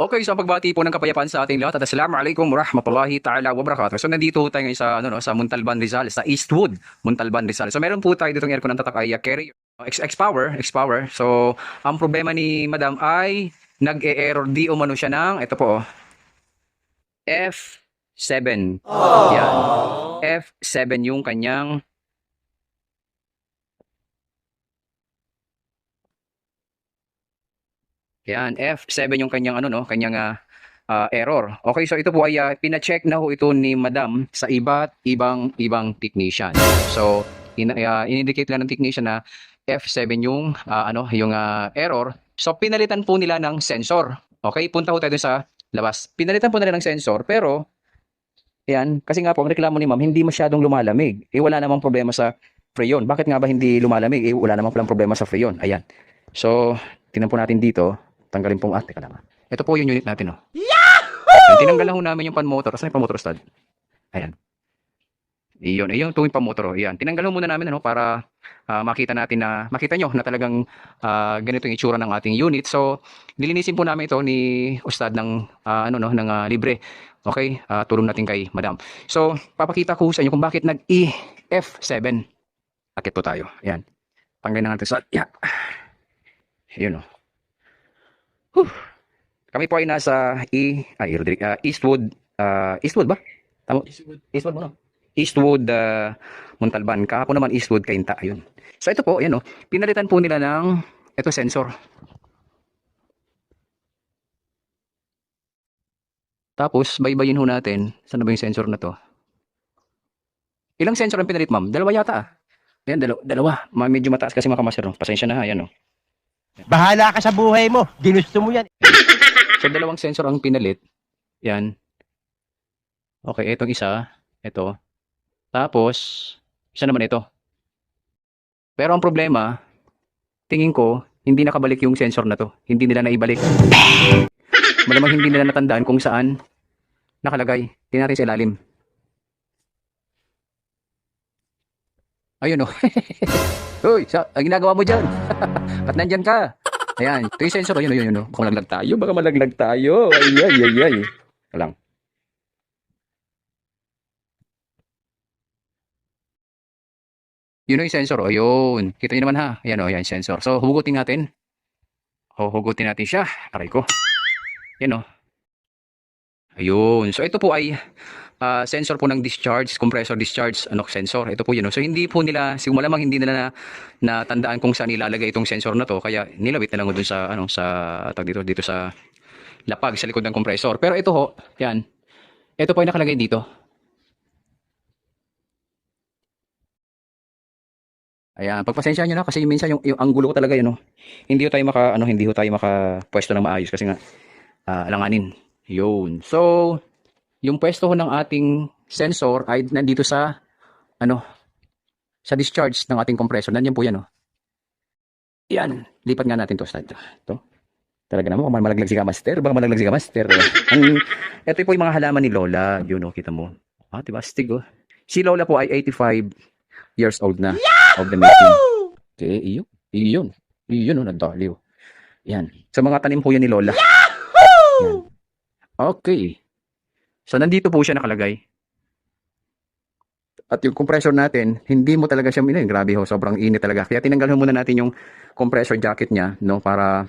Okay, so ang pagbati po ng kapayapaan sa ating lahat at Assalamualaikum warahmatullahi ta'ala wabarakatuh. So nandito tayo ngayon sa, ano, no, sa Muntalban Rizal, sa Eastwood, Muntalban Rizal. So meron po tayo ditong aircon ng tatak ay uh, carrier, X, X-Power, X-Power. So ang problema ni Madam ay nag-e-error di umano siya ng, ito po, oh, F7. Yan. F7 yung kanyang Yan, F7 yung kanyang ano no, kanyang ah, ah, error. Okay, so ito po ay ah, pina-check na ho ito ni Madam sa iba't ibang ibang technician. So in, ah, in-indicate lang ng technician na F7 yung ah, ano, yung ah, error. So pinalitan po nila ng sensor. Okay, punta ho tayo sa labas. Pinalitan po nila ng sensor pero yan, kasi nga po ang reklamo ni Ma'am hindi masyadong lumalamig. Eh wala namang problema sa freon. Bakit nga ba hindi lumalamig? Eh wala namang palang problema sa freon. Ayan. So, tingnan po natin dito. Tanggalin pong, teka lang. ah. Ito po yung unit natin, oh. Yahoo! Tinanggalan ho namin yung pan motor. Saan yung pan motor stud? Ayan. Iyon, iyon, ito yung pan motor, oh. Ayan. Tinanggalan muna namin, ano, para ah, makita natin na, makita nyo na talagang ah, ganito yung itsura ng ating unit. So, nilinisin po namin ito ni Ustad ng, ah, ano, no, ng ah, libre. Okay, Ah, tulong natin kay Madam. So, papakita ko sa inyo kung bakit nag-EF7. Akit po tayo. Ayan. Tanggalin na natin sa, yeah. Ayun, oh. Kami po ay nasa E, ay, Rodrigo, ah, Eastwood, ah, Eastwood ba? Tama? Eastwood, mo no? Eastwood, ah, Montalban. Kahapon naman Eastwood, Kainta. Ayun. So ito po, ayan o. Pinalitan po nila ng, ito sensor. Tapos, baybayin ho natin. Saan na ba yung sensor na to? Ilang sensor ang pinalit, ma'am? Dalawa yata ah. Ayan, dalawa. dalawa. Ma- Medyo mataas kasi mga kamaster. no? Pasensya na ha, ayan o. Bahala ka sa buhay mo. Ginusto mo yan. So, dalawang sensor ang pinalit. Yan. Okay, itong isa. Ito. Tapos, isa naman ito. Pero ang problema, tingin ko, hindi nakabalik yung sensor na to. Hindi nila naibalik. Malamang hindi nila natandaan kung saan nakalagay. Tingnan natin sa ilalim. Ayun oh. Hoy, sa, ginagawa mo dyan? Ba't nandyan ka? Ayan, ito yung sensor. Ayun, ayun, ayun. Baka malaglag tayo. Baka malaglag tayo. Ay, ay, ay, ay. Lang. Yun yung sensor. O, yun. Kita nyo naman ha. Ayan o, ayan yung sensor. So, hugutin natin. Huhugutin natin siya. Aray ko. Yan o. Ayun. So, ito po ay ah, sensor po ng discharge, compressor discharge, ano, sensor. Ito po yun. So, hindi po nila, siguro malamang hindi nila na, natandaan kung saan ilalagay itong sensor na to. Kaya, nilawit na lang dun sa, ano, sa, tag dito, dito sa lapag, sa likod ng compressor. Pero ito ho, yan. Ito po ay nakalagay dito. Ayan, pagpasensya nyo na kasi minsan yung, yung anggulo ko talaga yun, no? Hindi ho tayo maka, ano, hindi ho tayo maka pwesto ng maayos kasi nga, ah, alanganin. Yun. So, yung pwesto ho ng ating sensor ay nandito sa, ano, sa discharge ng ating compressor. Nandiyan po yan, no? Yan. Lipat nga natin to sa ito. Ito. Talaga naman, baka malaglag si Kamaster. Baka malaglag si Kamaster. Ang, ito po yung mga halaman ni Lola. Yun, no, kita mo. Ah, diba? Stig, oh. Si Lola po ay 85 years old na. Of the making. Okay, iyon. Iyon. Iyon, oh, nadaliw. Yan. Sa mga tanim po yan ni Lola. Yan. Okay. So, nandito po siya nakalagay. At yung compressor natin, hindi mo talaga siya, minay, grabe ho, sobrang init talaga. Kaya tinanggal muna natin yung compressor jacket niya, no, para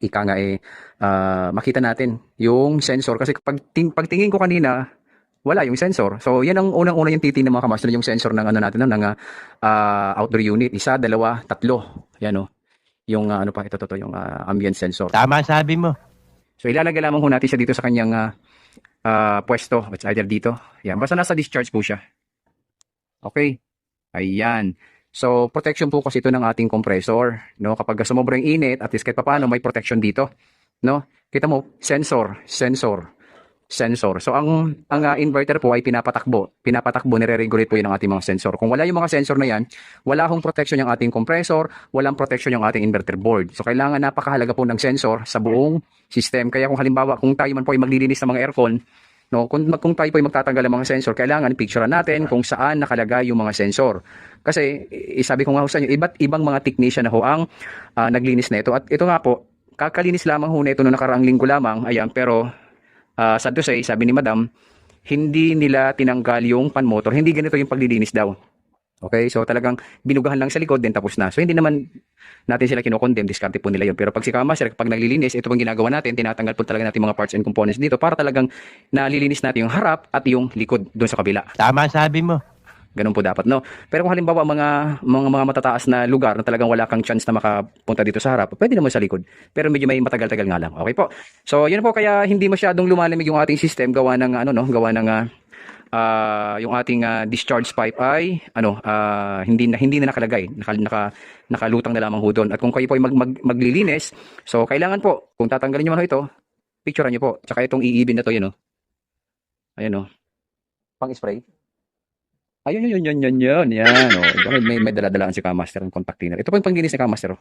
ika nga eh, ah, makita natin yung sensor. Kasi pag, ting, pagtingin ko kanina, wala yung sensor. So, yan ang unang-una yung titingnan ng mga kamaster, yung sensor ng ano natin, ng ah, outdoor unit. Isa, dalawa, tatlo. Yan o. Yung ah, ano pa, ito, ito, ito, yung ah, ambient sensor. Tama sabi mo. So, ilalagay lamang ho natin siya dito sa kanyang ah, ah, pwesto. It's either dito. Yan. Basta nasa discharge po siya. Okay. Ayan. So, protection po kasi ito ng ating compressor. No? Kapag sumobrang init, at least kahit paano, may protection dito. No? Kita mo, sensor, sensor, sensor. So, ang, ang ah, inverter po ay pinapatakbo. Pinapatakbo, nire-regulate po yun ang ating mga sensor. Kung wala yung mga sensor na yan, wala akong protection yung ating compressor, walang protection yung ating inverter board. So, kailangan napakahalaga po ng sensor sa buong system. Kaya kung halimbawa, kung tayo man po ay maglilinis ng mga aircon, no, kung, kung tayo po ay magtatanggal ng mga sensor, kailangan picturean natin kung saan nakalagay yung mga sensor. Kasi, i- sabi ko nga ho sa inyo, iba't ibang mga technician na ho ang ah, naglinis na. At ito nga po, kakalinis lamang ho na ito noong nakaraang linggo lamang. Ayan, pero ah, sad to say, sabi ni Madam, hindi nila tinanggal yung pan motor. Hindi ganito yung paglilinis daw. Okay, so talagang binugahan lang sa likod, then tapos na. So hindi naman natin sila kinokondem, diskarte po nila yun. Pero pag si Kamaster, kapag naglilinis, ito pong ginagawa natin, tinatanggal po talaga natin mga parts and components dito para talagang nalilinis natin yung harap at yung likod doon sa kabila. Tama sabi mo. Ganun po dapat, no? Pero kung halimbawa mga mga mga matataas na lugar na talagang wala kang chance na makapunta dito sa harap, pwede naman sa likod. Pero medyo may matagal-tagal nga lang. Okay po. So, yun po kaya hindi masyadong lumalamig yung ating system gawa ng ano no, gawa ng ah, ah, yung ating ah, discharge pipe ay ano, ah, hindi na hindi na nakalagay. Naka, naka nakalutang na lamang ho doon. At kung kayo po ay mag, mag, maglilinis, so kailangan po kung tatanggalin niyo man ito, picturean niyo po. Tsaka itong iibin na to, yun oh. Ayan oh. Pang-spray. Ayun, yun, yun, yun, yun, yan. Oh. Dahil may, may daladalaan si Kamaster ng contact cleaner. Ito po yung panglinis ni Kamaster. Oh.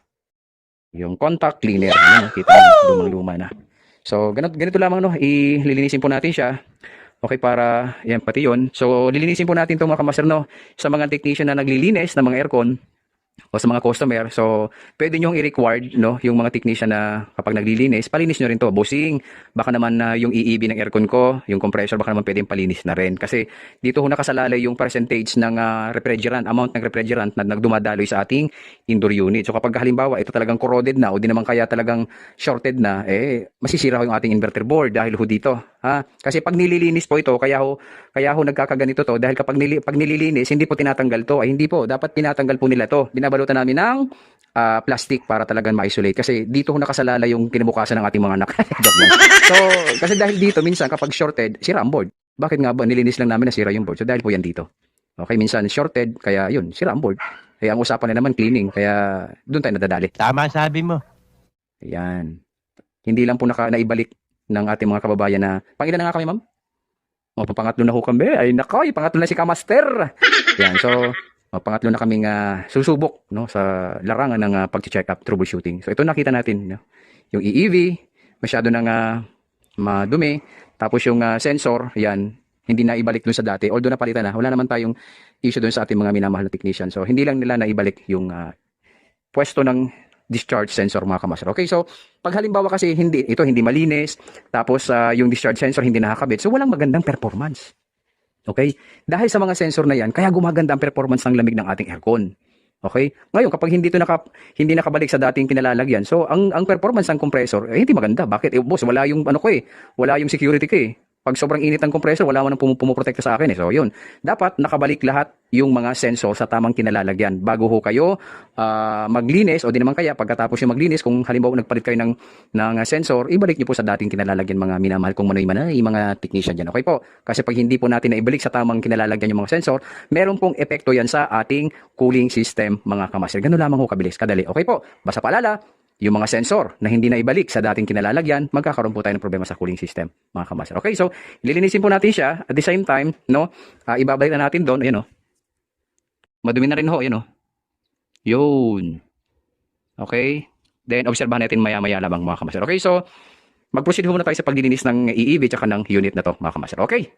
Yung contact cleaner. Yan, oh, kita mo, lumang-luma na. So, ganito, ganito lamang, no? Ililinisin po natin siya. Okay, para, yan, pati yun. So, lilinisin po natin itong mga Kamaster, no? Sa mga technician na naglilinis ng mga aircon, o sa mga customer. So, pwede nyo i-required, no, yung mga technician na kapag naglilinis, palinis nyo rin to. Bossing, baka naman na yung EEB ng aircon ko, yung compressor, baka naman pwedeng palinis na rin. Kasi dito ho nakasalalay yung percentage ng ah, refrigerant, amount ng refrigerant na nagdumadaloy sa ating indoor unit. So, kapag halimbawa, ito talagang corroded na o di naman kaya talagang shorted na, eh, masisira ho yung ating inverter board dahil ho dito. Ha? Kasi pag nililinis po ito, kaya ho, kaya ho nagkakaganito to dahil kapag nili, pag nililinis, hindi po tinatanggal to. Ay hindi po, dapat tinatanggal po nila to. Binabalutan namin ng ah, plastic para talagang ma-isolate. Kasi dito ho nakasalala yung kinabukasan ng ating mga anak. So, kasi dahil dito, minsan kapag shorted, sira ang board. Bakit nga ba? Nilinis lang namin na sira yung board. So, dahil po yan dito. Okay, minsan shorted, kaya yun, sira ang board. Kaya ang usapan na naman cleaning, kaya doon tayo nadadali. Tama sabi mo. Ayan. Hindi lang po naka, naibalik ng ating mga kababayan na, pangilan na nga kami, ma'am? O, pangatlo na ho kami. Ay, nakoy, pangatlo na si Kamaster. Yan, so, o, pangatlo na kaming ah, susubok no, sa larangan ng uh, pag-check up, troubleshooting. So, ito nakita natin. No? Yung EEV, masyado nang ah, madumi. Tapos yung ah, sensor, yan, hindi na ibalik dun sa dati. Although napalitan na, wala naman tayong issue dun sa ating mga minamahal na technician. So, hindi lang nila naibalik yung ah, pwesto ng discharge sensor mga kamaster. Okay, so pag halimbawa kasi hindi ito hindi malinis, tapos ah, yung discharge sensor hindi nakakabit, so walang magandang performance. Okay? Dahil sa mga sensor na yan, kaya gumaganda ang performance ng lamig ng ating aircon. Okay? Ngayon, kapag hindi ito naka, hindi nakabalik sa dating pinalalagyan, so ang ang performance ng compressor eh, hindi maganda. Bakit? Eh, boss, wala yung ano ko eh. Wala yung security ko eh. Pag sobrang init ng compressor, wala man pum- pumuprotekta sa akin eh. So, yun. Dapat nakabalik lahat yung mga sensor sa tamang kinalalagyan. Bago ho kayo ah, maglinis o di naman kaya pagkatapos yung maglinis kung halimbawa nagpalit kayo ng ng sensor ibalik niyo po sa dating kinalalagyan mga minamahal kong manoy manay mga technician diyan okay po? Kasi pag hindi po natin naibalik sa tamang kinalalagyan yung mga sensor meron pong epekto yan sa ating cooling system mga kamaster ganun lamang ho kabilis kadali. Okay po? Basta paalala yung mga sensor na hindi na ibalik sa dating kinalalagyan, magkakaroon po tayo ng problema sa cooling system, mga kamaster. Okay, so, lilinisin po natin siya. At the same time, no, ah, ibabalik na natin doon, ayan, no, Madumi na rin ho, yun oh. Yun. Okay? Then, obserbahan natin maya-maya lamang mga kamaster. Okay, so, mag-proceed muna tayo sa paglilinis ng EEB tsaka ng unit na to, mga kamaster. Okay?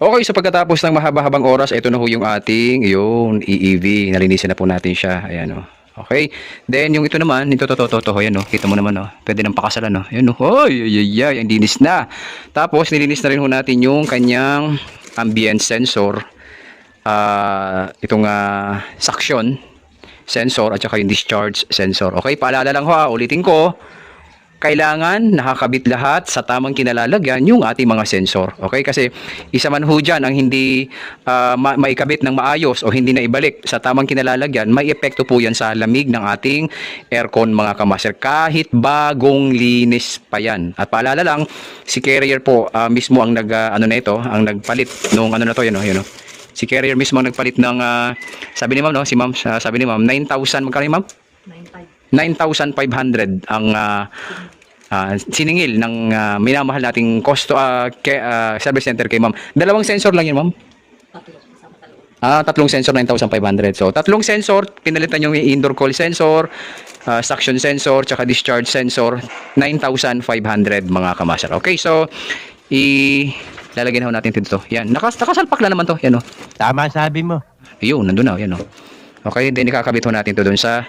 Okay, so pagkatapos ng mahaba-habang oras, ito na ho yung ating yung EEV. Nalinisin na po natin siya. Ayan o. Okay. Then, yung ito naman, ito to, to, to, to, Ayan o. Kita mo naman o. Pwede nang pakasalan o. Ayan o. Ay, ay, ay, ay. Ang linis na. Tapos, nilinis na rin ho natin yung kanyang ambient sensor. Ah, itong ah, suction sensor at saka yung discharge sensor. Okay, paalala lang ho ha. Ulitin ko kailangan nakakabit lahat sa tamang kinalalagyan yung ating mga sensor. Okay? Kasi isa man ho dyan ang hindi ah, ma- maikabit ng maayos o hindi na ibalik sa tamang kinalalagyan, may epekto po yan sa lamig ng ating aircon mga kamaster. Kahit bagong linis pa yan. At paalala lang, si carrier po ah, mismo ang nag, ah, ano na ito, ang nagpalit nung ano na to, yun o, yun o. Si carrier mismo ang nagpalit ng, ah, sabi ni ma'am, no? Si ma'am, ah, sabi ni ma'am, 9,000, magkano yun, ma'am? 9,500 ang ah, ah, siningil ng ah, minamahal nating costo ah, ke- ah, service center kay ma'am. Dalawang sensor lang yun, ma'am. Ah, tatlong sensor 9,500. So, tatlong sensor, pinalitan yung indoor coil sensor, ah, suction sensor, tsaka discharge sensor, 9,500 mga kamasar. Okay, so i lalagyan ho natin dito. Yan, nakas nakasalpak lang naman to. Yan oh. Tama sabi mo. Yun, nandun na, yan o. Okay, then ikakabit ho natin to doon sa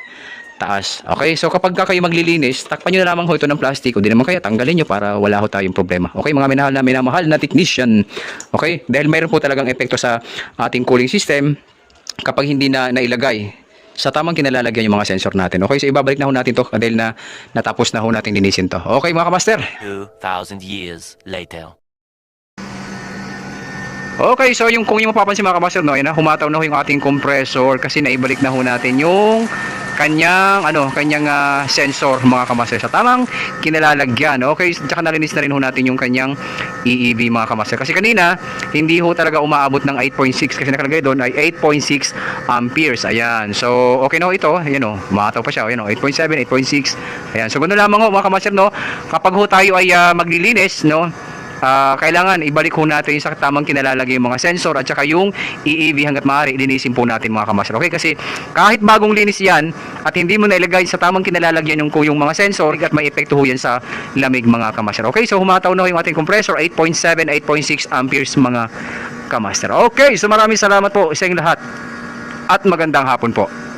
taas. Okay, so kapag ka kayo maglilinis, takpan nyo na lamang ho ito ng plastic. O di naman kaya, tanggalin nyo para wala ho tayong problema. Okay, mga minahal na minamahal na technician. Okay, dahil mayroon po talagang epekto sa ating cooling system kapag hindi na nailagay sa tamang kinalalagyan yung mga sensor natin. Okay, so ibabalik na ho natin to dahil na natapos na ho natin linisin to. Okay, mga kamaster. 2,000 years later. Okay, so yung kung yung mapapansin mga kamaster, no, yun na, humataw na ho yung ating compressor kasi naibalik na ho natin yung kanyang ano, kanyang ah, sensor mga kamaster sa tamang kinalalagyan. Okay, tsaka nalinis na rin ho natin yung kanyang EEV mga kamaster. Kasi kanina, hindi ho talaga umaabot ng 8.6 kasi nakalagay doon ay 8.6 amperes. Ayan. So, okay na ho ito. Ayan o, humataw pa siya. Ayan o, 8.7, 8.6. Ayan. So, ganoon lamang ho mga kamaster, no. Kapag ho tayo ay ah, maglilinis, no, Ah, kailangan ibalik ho natin sa tamang kinalalagay yung mga sensor at saka yung EEV hanggat maaari linisin po natin mga kamaster. Okay? Kasi kahit bagong linis yan at hindi mo nailagay sa tamang kinalalagyan yung, yung mga sensor at may epekto ho yan sa lamig mga kamaster. Okay? So humataw na ho yung ating compressor 8.7, 8.6 amperes mga kamaster. Okay? So maraming salamat po sa inyong lahat at magandang hapon po.